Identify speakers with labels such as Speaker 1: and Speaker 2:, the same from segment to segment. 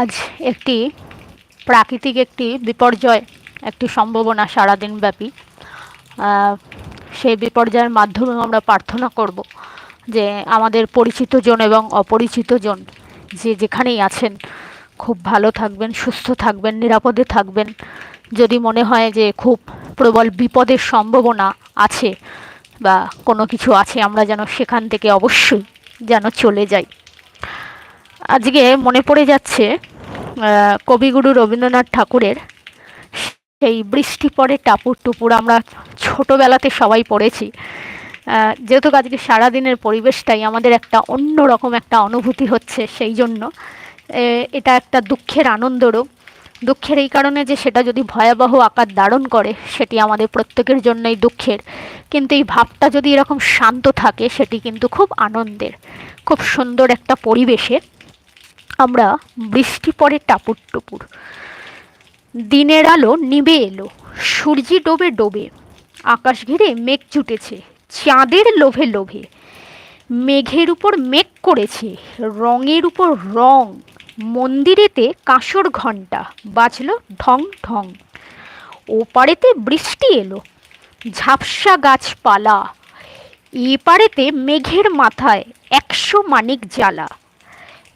Speaker 1: আজ একটি প্রাকৃতিক একটি বিপর্যয়, একটি সম্ভাবনা সারাদিন ব্যাপী সেই বিপর্যয়ের মাধ্যমে আমরা প্রার্থনা করব যে আমাদের পরিচিত জন এবং অপরিচিত জন যে যেখানেই আছেন, খুব ভালো থাকবেন, সুস্থ থাকবেন, নিরাপদে থাকবেন। যদি মনে হয় যে খুব প্রবল বিপদের সম্ভাবনা আছে বা কোনো কিছু আছে, আমরা যেন সেখান থেকে অবশ্যই যেন চলে যাই। আজকে মনে পড়ে যাচ্ছে কবিগুরু রবীন্দ্রনাথ ঠাকুরের সেই বৃষ্টি পরে টাপুর টুপুর, আমরা ছোটোবেলাতে সবাই পড়েছি। যেহেতু আজকে সারাদিনের পরিবেশটাই আমাদের একটা অন্য রকম একটা অনুভূতি হচ্ছে সেই জন্য। এটা একটা দুঃখের আনন্দরও দুঃখের এই কারণে যে সেটা যদি ভয়াবহ আকার ধারণ করে, সেটি আমাদের প্রত্যেকের জন্যই দুঃখের। কিন্তু এই ভাবটা যদি এরকম শান্ত থাকে, সেটি কিন্তু খুব আনন্দের, খুব সুন্দর একটা পরিবেশে আমরা বৃষ্টি পড়ে টাপুর টুপুর। দিনের আলো নিভে এলো, সূর্যি ডোবে ডোবে, আকাশ ঘিরে মেঘ জুটেছে, চাঁদের লোভে লোভে। মেঘের উপর মেঘ করেছে, রঙের উপর রং। মন্দিরেতে কাঁসর ঘণ্টা বাজলো ঢং ঢং। ওপারেতে বৃষ্টি এলো, ঝাপসা গাছপালা। এপারেতে মেঘের মাথায় একশো মানিক জ্বালা।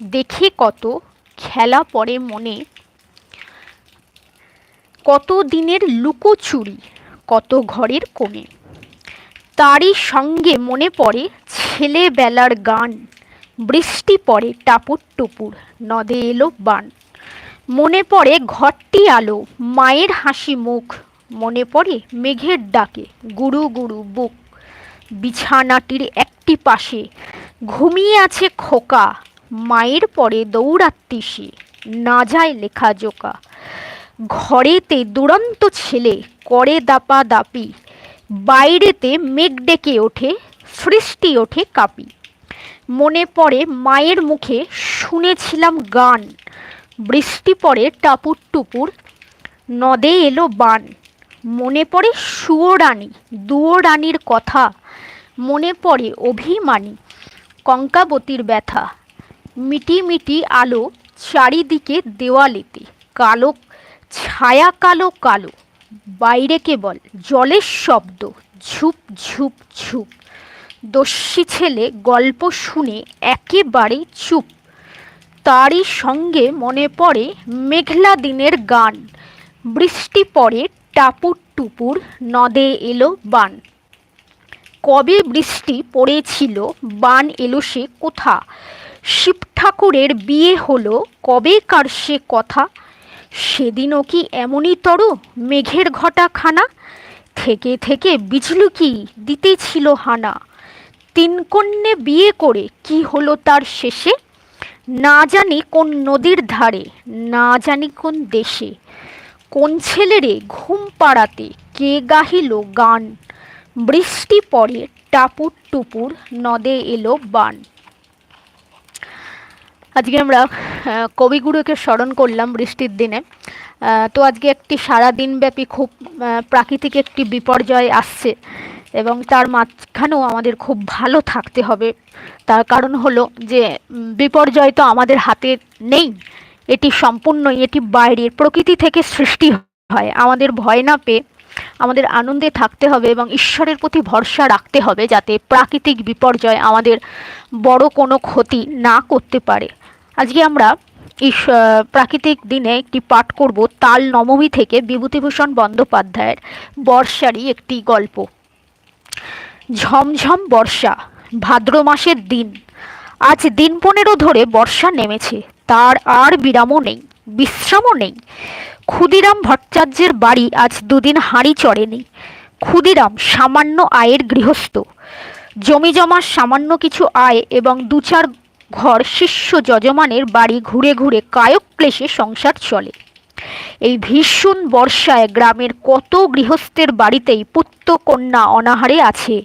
Speaker 1: দেখে কত খেলা পড়ে মনে। কত দিনের লুকোচুরি কত ঘরের কোণে। তারই সঙ্গে মনে পড়ে ছেলেবেলার গান। বৃষ্টি পড়ে টাপুর টুপুর, নদে এলো বান। মনে পড়ে ঘরটি আলো, মায়ের হাসি মুখ। মনে পড়ে মেঘের ডাকে, গুরু গুরু বুক। বিছানাটির একটি পাশে ঘুমিয়ে আছে খোকা মায়ের পরে দৌড়াত্তি সে। না যায় লেখা জোকা। ঘরেতে দুরন্ত ছেলে করে দাপা দাপি। বাইরেতে মেঘ ডেকে ওঠে, সৃষ্টি ওঠে কাপি। মনে পড়ে মায়ের মুখে শুনেছিলাম গান। বৃষ্টি পড়ে টাপুর টুপুর, নদে এলো বান। মনে পড়ে সুয়োরানী দুয়োরানীর কথা। মনে পড়ে অভিমানী, কঙ্কাবতীর ব্যথা। মিটি মিটি আলো, চারিদিকে দেওয়ালেতে, কালো, ছায়া কালো কালো, বাইরে কেবল জলের শব্দ, ঝুপ ঝুপ ঝুপ। দস্যি ছেলে গল্প শুনে একেবারে চুপ। তারই সঙ্গে মনে পড়ে মেঘলা দিনের গান। বৃষ্টি পড়ে টাপুর টুপুর, নদে এলো বান। কবে বৃষ্টি পড়েছিল, বান এলো সে কোথা? শিব ঠাকুরের বিয়ে হলো কবে কার সে কথা? সেদিনও কি এমনই তর মেঘের ঘটা খানা থেকে থেকে বিজলু কি দিতেছিল হানা? তিন কন্যে বিয়ে করে কি হলো তার শেষে? না জানি কোন নদীর ধারে, না জানি কোন দেশে। কোন ছেলেরে ঘুম পাড়াতে কে গাহিল গান? বৃষ্টি পড়ে টাপুর টুপুর নদে এলো বান। আজকে আমরা কবিগুরুকে স্মরণ করলাম বৃষ্টির দিনে। তো আজকে একটি সারা দিনব্যাপী খুব প্রাকৃতিক একটি বিপর্যয় আসছে এবং তার মাঝখানেও আমাদের খুব ভালো থাকতে হবে। তার কারণ হলো যে বিপর্যয় তো আমাদের হাতে নেই, এটি সম্পূর্ণই, এটি বাইরের, প্রকৃতি থেকে সৃষ্টি হয়। আমাদের ভয় না পেয়ে আমাদের আনন্দে থাকতে হবে এবং ঈশ্বরের প্রতি ভরসা রাখতে হবে যাতে প্রাকৃতিক বিপর্যয় আমাদের বড় কোনো ক্ষতি না করতে পারে। আজকে আমরা ইস- প্রাকৃতিক দিনে একটি পাঠ করব তাল নবমী থেকে বিভূতিভূষণ বন্দ্যোপাধ্যায়ের বর্ষারই একটি গল্প। ঝমঝম বর্ষা, ভাদ্র মাসের দিন। আজ দিন পনেরো ধরে বর্ষা নেমেছে। তার আর বিরামও নেই, বিশ্রামও নেই। ক্ষুদিরাম ভট্টাচার্যের বাড়ি আজ দুদিন হাঁড়ি চড়েনি। ক্ষুদিরাম সামান্য আয়ের গৃহস্থ। জমি জমার সামান্য কিছু আয় এবং দু চার ঘর শিষ্য যজমানের বাড়ি ঘুরে ঘুরে কায়ক ক্লেশে সংসার চলে। এই ভীষণ বর্ষায় গ্রামের কত গৃহস্থের বাড়িতেই পুত্র কন্যা অনাহারে আছে।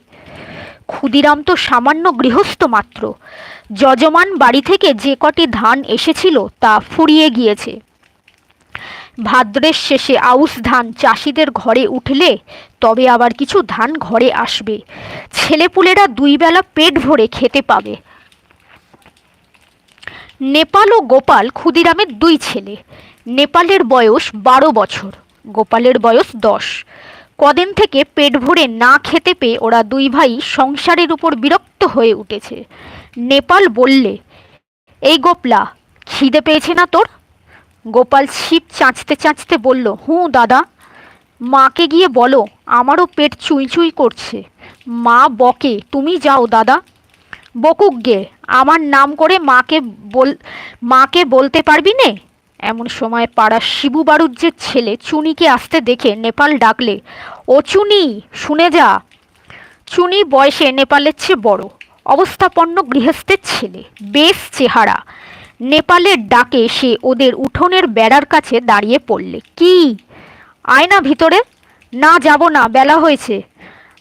Speaker 1: ক্ষুদিরাম তো সামান্য গৃহস্থ মাত্র। যজমান বাড়ি থেকে যে কটি ধান এসেছিল তা ফুরিয়ে গিয়েছে। ভাদ্রের শেষে আউশ ধান চাষিদের ঘরে উঠলে তবে আবার কিছু ধান ঘরে আসবে। ছেলেপুলেরা দুই বেলা পেট ভরে খেতে পাবে। নেপাল ও গোপাল ক্ষুদিরামের দুই ছেলে। নেপালের বয়স বারো বছর, গোপালের বয়স দশ। কদিন থেকে পেট ভরে না খেতে পেয়ে ওরা দুই ভাই সংসারের উপর বিরক্ত হয়ে উঠেছে। নেপাল বললে, এই গোপলা, খিদে পেয়েছে না তোর? গোপাল ছিপ চাঁচতে চাঁচতে বলল, হুঁ দাদা। মাকে গিয়ে বলো, আমারও পেট চুই চুই করছে। মা বকে, তুমি যাও দাদা। বকুক গে আমার নাম করে মাকে বল, মাকে বলতে পারবি নে? এমন সময় পাড়ার শিবু বাড়ুজ্যের ছেলে চুনিকে আসতে দেখে নেপাল ডাকলে, ও চুনি, শুনে যা। চুনি বয়সে নেপালের চেয়ে বড়, অবস্থাপন্ন গৃহস্থের ছেলে, বেশ চেহারা। নেপালের ডাকে সে ওদের উঠোনের বেড়ার কাছে দাঁড়িয়ে পড়লে, কি? আয় না ভিতরে। না, যাব না, বেলা হয়েছে।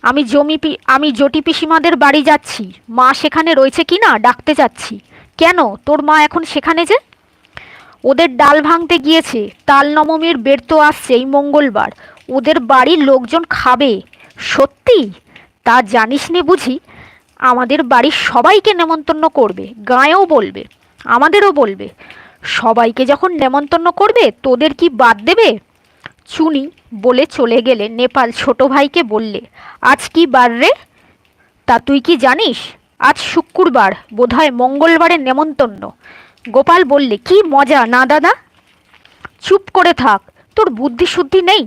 Speaker 1: আমি জমি আমি জটি পিসিমাদের বাড়ি যাচ্ছি। মা সেখানে রয়েছে কি না? ডাকতে যাচ্ছি। কেন? তোর মা এখন সেখানে যে? ওদের ডাল ভাঙতে গিয়েছে। তাল নবমীর বের তো আসছে এই মঙ্গলবার। ওদের বাড়ির লোকজন খাবে। সত্যি? তা জানিস নে বুঝি? আমাদের বাড়ির সবাইকে নেমন্তন্ন করবে। গাঁয়েও বলবে। আমাদেরও বলবে। সবাইকে যখন নেমন্তন্ন করবে, তোদের কি বাদ দেবে? চুনি বলে চলে গেলে নেপাল ছোট ভাইকে বললে, আজ কি বার রে? তা তুই কি জানিস? আজ শুক্রবার, বোধহয় মঙ্গলবারের নেমন্তন্ন। গোপাল বললে, কি মজা, না দাদা? চুপ করে থাক, তোর বুদ্ধি শুদ্ধি নেই?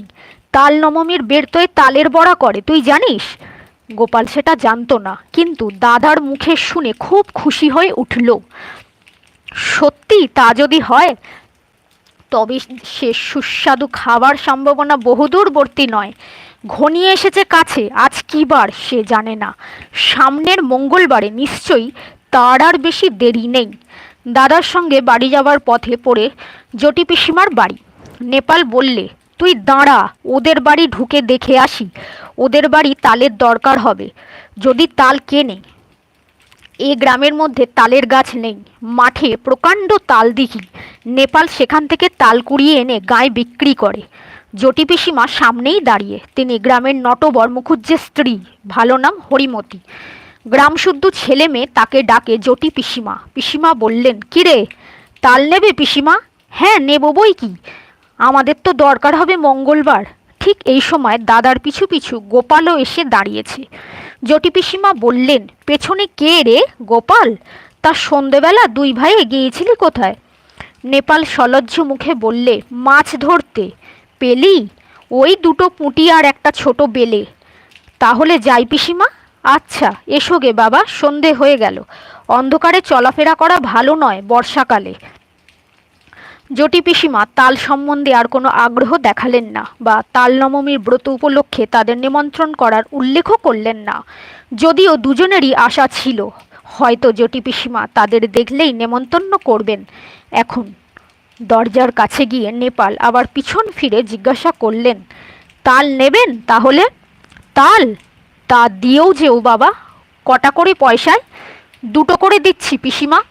Speaker 1: তাল নবমীর বেরতোয় তালের বড়া করে, তুই জানিস? গোপাল সেটা জানতো না, কিন্তু দাদার মুখে শুনে খুব খুশি হয়ে উঠল। সত্যি তা যদি হয় তবে সে সুস্বাদু খাবার সম্ভাবনা বহুদূরবর্তী নয়। ঘনিয়ে এসেছে কাছে, আজ কী বার সে জানে না। সামনের মঙ্গলবারে নিশ্চয়ই তার আর বেশি দেরি নেই। দাদার সঙ্গে বাড়ি যাওয়ার পথে পড়ে জটি পিসিমার বাড়ি। নেপাল বললে, তুই দাঁড়া, ওদের বাড়ি ঢুকে দেখে আসি। ওদের বাড়ি তালের দরকার হবে। যদি তাল কেনে এ গ্রামের মধ্যে তালের গাছ নেই, মাঠে প্রকাণ্ড তাল দিঘি। নেপাল সেখান থেকে তাল কুড়িয়ে এনে গায়ে বিক্রি করে। জটি পিসিমা সামনেই দাঁড়িয়ে, তিনি গ্রামের নটবর মুখুজ্জের স্ত্রী, ভালো নাম হরিমতি। গ্রাম শুদ্ধ ছেলে মেয়ে তাকে ডাকে জটি পিসিমা। পিসিমা বললেন, কিরে, তাল নেবে পিসিমা? হ্যাঁ নেব বই কি? আমাদের তো দরকার হবে মঙ্গলবার। ঠিক এই সময় দাদার পিছু পিছু গোপালও এসে দাঁড়িয়েছে। জটি পিসিমা বললেন, পেছনে কে রে, গোপাল? তা সন্ধেবেলা দুই ভাইয়ে গিয়েছিলি কোথায়? নেপাল সলজ্জ মুখে বললে, মাছ ধরতে। পেলি? ওই দুটো পুঁটি আর একটা ছোট বেলে। তাহলে যাই পিসিমা। আচ্ছা এসো গে বাবা, সন্ধে হয়ে গেল। অন্ধকারে চলাফেরা করা ভালো নয় বর্ষাকালে। জটি পিসিমা তাল সম্বন্ধে আর কোনো আগ্রহ দেখালেন না বা তাল নবমীর ব্রত উপলক্ষে তাদের নিমন্ত্রণ করার উল্লেখও করলেন না। যদিও দুজনেরই আশা ছিল, হয়তো জটি পিসিমা তাদের দেখলেই নেমন্তন্ন করবেন। এখন দরজার কাছে গিয়ে নেপাল আবার পিছন ফিরে জিজ্ঞাসা করলেন, তাল নেবেন তাহলে? তাল? তা দিয়েও যেও বাবা। কটা করে পয়সায়? দুটো করে দিচ্ছি পিসিমা।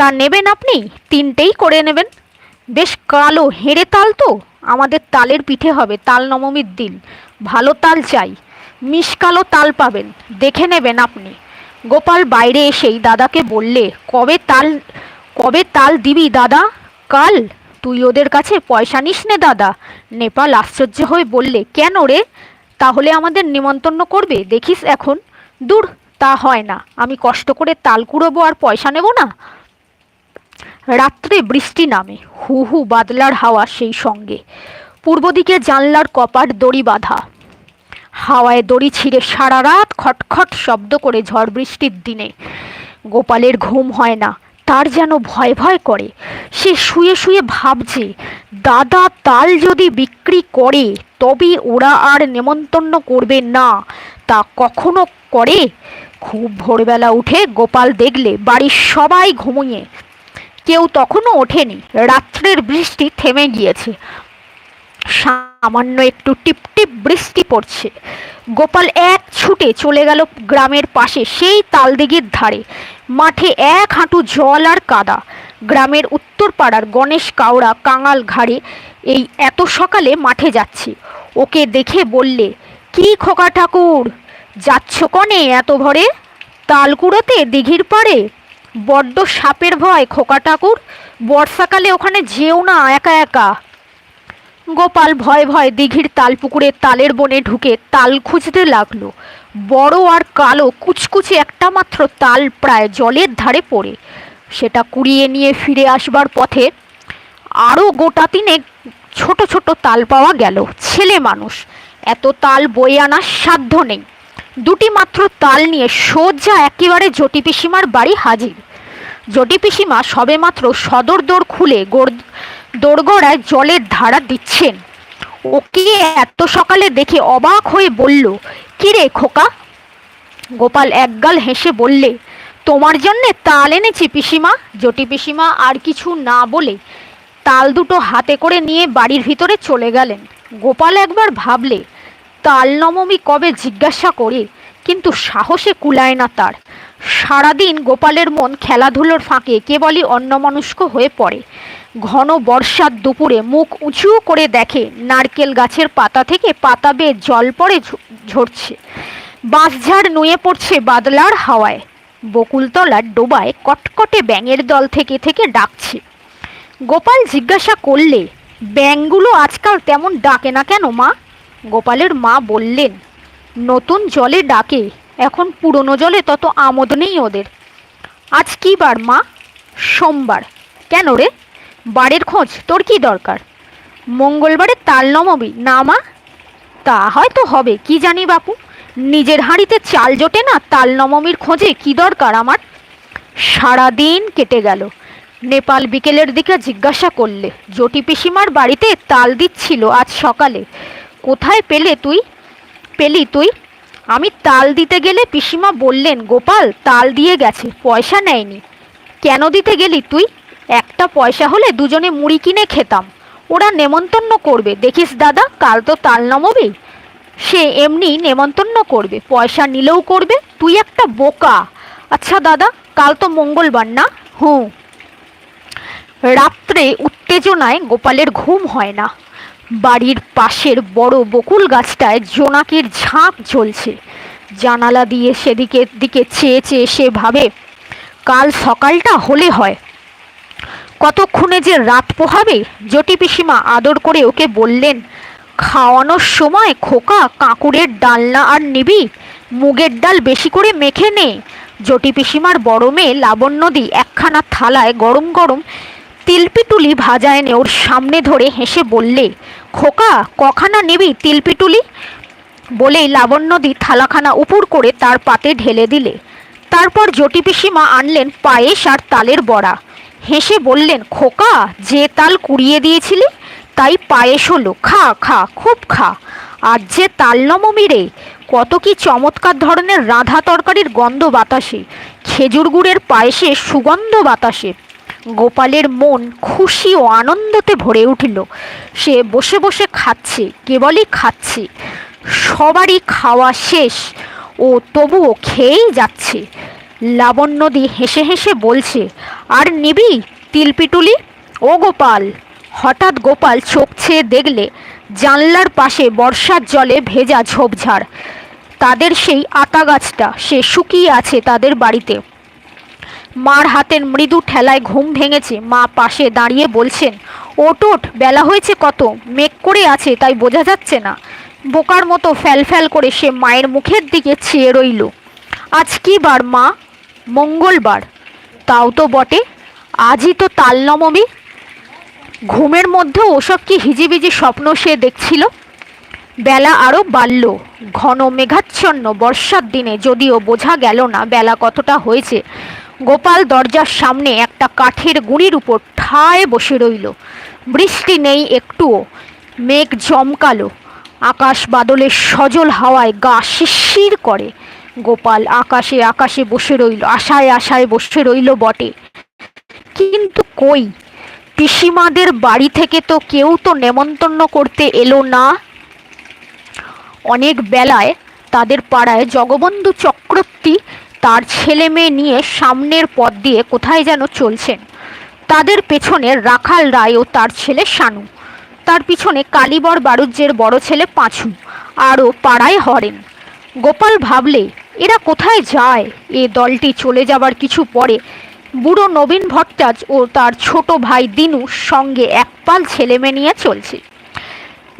Speaker 1: তা নেবেন আপনি? তিনটেই করে নেবেন। বেশ কালো হেঁড়ে তাল তো। আমাদের তালের পিঠে হবে তাল নবমীর দিন। ভালো তাল চাই। মিশকালো তাল পাবেন। দেখে নেবেন আপনি। গোপাল বাইরে এসেই দাদাকে বললে, কবে তাল কবে তাল দিবি দাদা? কাল? তুই ওদের কাছে পয়সা নিস নে দাদা। নেপাল আশ্চর্য হয়ে বললে, কেন রে? তাহলে আমাদের নিমন্ত্রণ করবে। দেখিস এখন। দূর, তা হয় না। আমি কষ্ট করে তাল কুড়োবো আর পয়সা নেব না? রাত্রে বৃষ্টি নামে হু হু বাদলার হাওয়া সেই সঙ্গে। পূর্ব দিকে জানলার কপাট দড়ি বাঁধা। হাওয়ায় দড়ি ছিঁড়ে সারা রাত খটখট শব্দ করে ঝড় বৃষ্টির দিনে। গোপালের ঘুম হয় না, তার যেন ভয় ভয় করে। সে শুয়ে শুয়ে ভাবছে, দাদা তাল যদি বিক্রি করে, তবে ওরা আর নেমন্তন্ন করবে না। তা কখনো করে? খুব ভোরবেলা উঠে গোপাল দেখলে বাড়ির সবাই ঘুমিয়ে। কেউ তখনও ওঠেনি। রাত্রের বৃষ্টি থেমে গিয়েছে। সামান্য একটু টিপটিপ বৃষ্টি পড়ছে। গোপাল এক ছুটে চলে গেল গ্রামের পাশে, সেই তালদিঘির ধারে। মাঠে এক হাঁটু জল আর কাদা। গ্রামের উত্তর পাড়ার গণেশ কাওড়া কাঙাল ঘাড়ে এই এত সকালে মাঠে যাচ্ছে। ওকে দেখে বললে, কি খোকা ঠাকুর, যাচ্ছ কনে এত ভরে? তালকুড়োতে দিঘির পাড়ে? বড্ড সাপের ভয়, খোকা ঠাকুর। বর্ষাকালে ওখানে যেও না, একা একা। গোপাল ভয় ভয় দিঘির তাল পুকুরে তালের বনে ঢুকে তাল খুঁজতে লাগল। বড় আর কালো কুচকুচে একটা মাত্র তাল প্রায় জলের ধারে পড়ে। সেটা কুড়িয়ে নিয়ে ফিরে আসবার পথে আরও গোটা তিনে ছোট ছোট তাল পাওয়া গেল। ছেলে মানুষ, এত তাল বয়ে আনার সাধ্য নেই। দুটি মাত্র তাল নিয়ে সোজা একেবারে জটি পিসিমার বাড়ি হাজির। জটি পিসিমা সবেমাত্র সদর দোর খুলে গোড় দোরগড়ায় জলের ধারা দিচ্ছেন। ওকে এত সকালে দেখে অবাক হয়ে বলল, কিরে খোকা? গোপাল একগাল হেসে বললে, তোমার জন্যে তাল এনেছি পিসিমা। জটি পিসিমা আর কিছু না বলে তাল দুটো হাতে করে নিয়ে বাড়ির ভিতরে চলে গেলেন। গোপাল একবার ভাবলে তাল নবমী কবে জিজ্ঞাসা করে, কিন্তু সাহসে কুলায় না তার। সারাদিন গোপালের মন খেলাধুলোর ফাঁকে কেবলই অন্যমনস্ক হয়ে পড়ে। ঘন বর্ষার দুপুরে মুখ উঁচু করে দেখে নারকেল গাছের পাতা থেকে পাতা বেয়ে জল পড়ে ঝরছে। বাঁশঝাড় নুয়ে পড়ছে বাদলার হাওয়ায়। বকুলতলার ডোবায় কটকটে ব্যাঙের দল থেকে থেকে ডাকছে। গোপাল জিজ্ঞাসা করলে, ব্যাঙগুলো আজকাল তেমন ডাকে না কেন মা? গোপালের মা বললেন, নতুন জলে ডাকে, এখন পুরনো জলে তত আমোদ নেই ওদের। আজ কি বার মা? সোমবার। কেন রে? বাড়ির খোঁজ, তোর কি দরকার? মঙ্গলবারে তাল নমবি না মা? তা হয়তো হবে, কি জানি বাপু। নিজের হাঁড়িতে চাল জোটে না, তাল নবমীর খোঁজে কি দরকার আমার? সারাদিন কেটে গেল। নেপাল বিকেলের দিকে জিজ্ঞাসা করলে, জটি পিসিমার বাড়িতে তাল দিচ্ছিল আজ সকালে। কোথায় পেলে তুই? পেলি তুই? আমি তাল দিতে গেলে পিসিমা বললেন, গোপাল, তাল দিয়ে গেছে, পয়সা নেয়নি। কেন দিতে গেলি তুই? একটা পয়সা হলে দুজনে মুড়ি কিনে খেতাম। ওরা নেমন্তন্ন করবে। দেখিস দাদা, কাল তো তাল নমবি। সে এমনি নেমন্তন্ন করবে, পয়সা নিলেও করবে। তুই একটা বোকা। আচ্ছা দাদা, কাল তো মঙ্গলবার না? হুঁ। রাত্রে উত্তেজনায় গোপালের ঘুম হয় না। বাড়ির পাশের বড় বকুল গাছটায় জোনাকির ঝাঁক ঝলছে। জানালা দিয়ে সেদিকে, দিকে চেয়ে চেয়ে সে ভাবে, কাল সকালটা হলে হয়। কতক্ষণে যে রাত পোহাবে? জটি পিসিমা আদর করে ওকে বললেন, খাওয়ানোর সময় খোকা, কাঁকুরের ডালনা আর নিবি। মুগের ডাল বেশি করে মেখে নে। জটি পিসিমার বড় মেয়ে লাবণ্যদি একখানা থালায় গরম গরম তিলপিটুলি ভাজা এনে ওর সামনে ধরে হেসে বললে খোকা, কখানা নিবি তিলপিটুলি? বলেই লাবণ্যদি থালাখানা উপুর করে তার পাতে ঢেলে দিলে। তারপর জটি পিসিমা আনলেন পায়েস আর তালের বড়া। হেসে বললেন, খোকা, যে তাল কুড়িয়ে দিয়েছিলি, তাই পায়েস হলো। খা খা, খুব খা। আর যে তাল নবমী রে, কত কি চমৎকার ধরনের রাধা তরকারির গন্ধ বাতাসে। খেজুর গুড়ের পায়েসে সুগন্ধ বাতাসে। গোপালের মন খুশি ও আনন্দতে ভরে উঠল। সে বসে বসে খাচ্ছে, কেবলই খাচ্ছে। সবারই খাওয়া শেষ ও তবুও খেয়েই যাচ্ছে। লাবণ্যদি হেসে হেসে বলছে, আর নিবি, তিলপিটুলি? ও গোপাল! হঠাৎ গোপাল চোখ ছেয়ে দেখলে, জানলার পাশে বর্ষার জলে ভেজা ঝোপঝাড়। তাদের সেই আতা গাছটা, সে শুকিয়ে আছে তাদের বাড়িতে। মার হাতের মৃদু ঠেলায় ঘুম ভেঙেছে। মা পাশে দাঁড়িয়ে বলছেন, ওটোট, বেলা হয়েছে কত? মেঘ করে আছে, তাই বোঝা যাচ্ছে না। বোকার মতো ফ্যাল ফ্যাল করে সে মায়ের মুখের দিকে চেয়ে রইল। আজ কি বার, মা? মঙ্গলবার। তাও তো বটে। আজই তো তাল নবমী ঘুমের মধ্যে ওসব কি হিজিবিজি স্বপ্ন সে দেখছিল? বেলা আরও বাড়ল। ঘন মেঘাচ্ছন্ন বর্ষার দিনে যদিও বোঝা গেল না বেলা কতটা হয়েছে। গোপাল দরজার সামনে একটা কাঠের গুঁড়ির উপর ঠায় বসে রইল। বৃষ্টি নেই একটুও, মেঘ জমকালো আকাশ বাদলের সজল হাওয়ায় গা শিরশির করে। গোপাল আকাশে আকাশে বসে রইল, আশায় আশায় বসে রইল বটে। কিন্তু কই? পিসিমাদের বাড়ি থেকে তো কেউ তো নেমন্তন্ন করতে এলো না। অনেক বেলায় তাদের পাড়ায় জগবন্ধু চক্রবর্তী তার ছেলে মেয়ে নিয়ে সামনের পথ দিয়ে কোথায় যেন চলছেন। তাদের পেছনে রাখাল রায় ও তার ছেলে শানু। তার পিছনে কালীবর বাড়ুজ্যের বড় ছেলে পাঁচু আরও পাড়ায় হরেন। গোপাল ভাবলে, এরা কোথায় যায়? এ দলটি চলে যাবার কিছু পরে বুড়ো নবীন ভট্টাচ ও তার ছোট ভাই দিনু সঙ্গে এক একপাল ছেলেমেয়ে নিয়ে চলছে।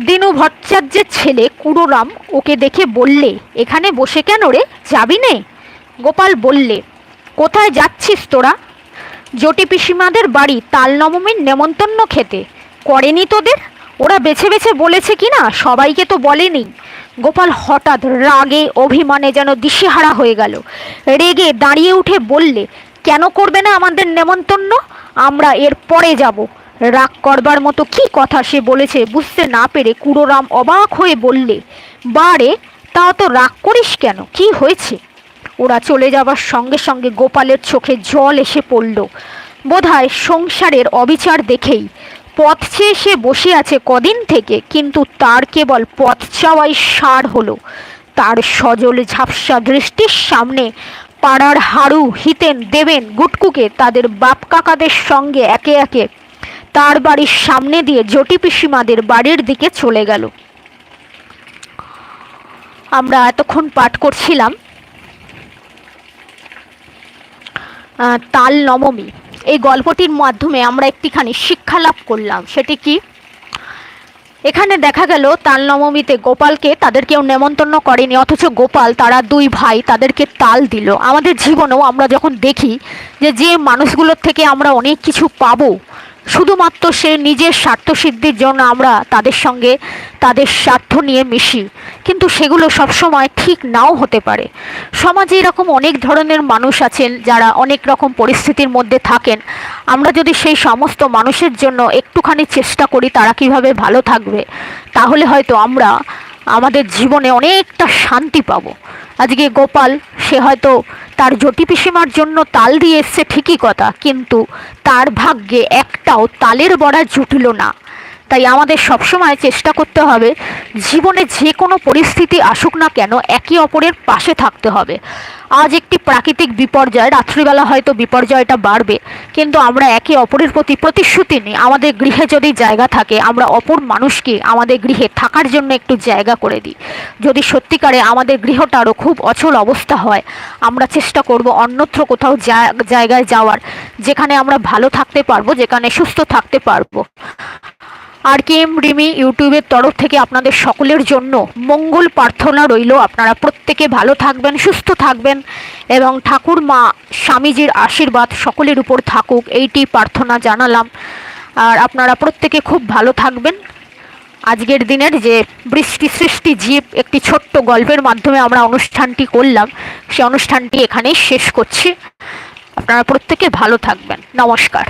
Speaker 1: দিনু ভট্টাচার্যের ছেলে কুড়োরাম ওকে দেখে বললে, এখানে বসে কেন রে? যাবি নে? গোপাল বললে, কোথায় যাচ্ছিস তোরা? জটি পিসিমাদের বাড়ি তালনবমীর নেমন্তন্ন খেতে। করেনি তোদের? ওরা বেছে বেছে বলেছে কি না? সবাইকে তো বলেনি। গোপাল হঠাৎ রাগে, অভিমানে যেন দিশেহারা হয়ে গেল। রেগে দাঁড়িয়ে উঠে বললে, কেন করবে না আমাদের নেমন্তন্ন? আমরা এর পরে যাব। রাগ করবার মতো কি কথা সে বলেছে বুঝতে না পেরে কুড়োরাম অবাক হয়ে বললে, বারে, তাও তো রাগ করিস কেন? কি হয়েছে? ওরা চলে যাবার সঙ্গে সঙ্গে গোপালের চোখে জল এসে পড়ল। বোধহয় সংসারের অবিচার দেখেই পথ চেয়ে সে বসে আছে কদিন থেকে, কিন্তু তার কেবল পথ চাওয়াই সার হলো। তার সজল ঝাপসা দৃষ্টির সামনে পাড়ার হাড়ু হিতেন দেবেন গুটকুকে তাদের বাপ কাকাদের সঙ্গে একে একে। তার বাড়ির সামনে দিয়ে জটি পিসিমাদের বাড়ির দিকে চলে গেল। আমরা এতক্ষণ পাঠ করছিলাম। তাল নবমী এই গল্পটির মাধ্যমে আমরা একটিখানি শিক্ষা লাভ করলাম। সেটি কি? এখানে দেখা গেল তাল নবমীতে গোপালকে তাদের কেউ নেমন্তন্ন করেনি, অথচ গোপাল, তারা দুই ভাই, তাদেরকে তাল দিল। আমাদের জীবনেও আমরা যখন দেখি যে যে মানুষগুলোর থেকে আমরা অনেক কিছু পাবো শুধুমাত্র সে নিজের স্বার্থসিদ্ধির জন্য আমরা তাদের সঙ্গে তাদের স্বার্থ নিয়ে মিশি। কিন্তু সেগুলো সবসময় ঠিক নাও হতে পারে। সমাজে এরকম অনেক ধরনের মানুষ আছেন যারা অনেক রকম পরিস্থিতির মধ্যে থাকেন। আমরা যদি সেই সমস্ত মানুষের জন্য একটুখানি চেষ্টা করি তারা কীভাবে ভালো থাকবে, তাহলে হয়তো আমরা আমাদের জীবনে অনেকটা শান্তি পাবো। আজকে গোপাল, সে হয়তো তার জটি পিসিমার জন্য তাল দিয়ে এসছে ঠিকই কথা, কিন্তু তার ভাগ্যে একটাও তালের বড়া জুটল না। তাই আমাদের সবসময় চেষ্টা করতে হবে, জীবনে যে কোনো পরিস্থিতি আসুক না কেন একে অপরের পাশে থাকতে হবে। আজ একটি প্রাকৃতিক বিপর্যয়, রাত্রিবেলা হয়তো বিপর্যয়টা বাড়বে, কিন্তু আমরা একে অপরের প্রতি প্রতিশ্রুতি নিই। আমাদের গৃহে যদি জায়গা থাকে, আমরা অপর মানুষকে আমাদের গৃহে থাকার জন্য একটু জায়গা করে দিই। যদি সত্যিকারে আমাদের গৃহটারও খুব অচল অবস্থা হয়, আমরা চেষ্টা করব অন্যত্র কোথাও জায়গায় যাওয়ার, যেখানে আমরা ভালো থাকতে পারব, যেখানে সুস্থ থাকতে পারব। আর কে এম রিমি ইউটিউবের তরফ থেকে আপনাদের সকলের জন্য মঙ্গল প্রার্থনা রইল। আপনারা প্রত্যেকে ভালো থাকবেন, সুস্থ থাকবেন এবং ঠাকুর মা স্বামীজির আশীর্বাদ সকলের উপর থাকুক, এইটি প্রার্থনা জানালাম। আর আপনারা প্রত্যেকে খুব ভালো থাকবেন। আজকের দিনের যে বৃষ্টি সৃষ্টি জীব, একটি ছোট্ট গল্পের মাধ্যমে আমরা অনুষ্ঠানটি করলাম। সে অনুষ্ঠানটি এখানেই শেষ করছি। আপনারা প্রত্যেকে ভালো থাকবেন। নমস্কার।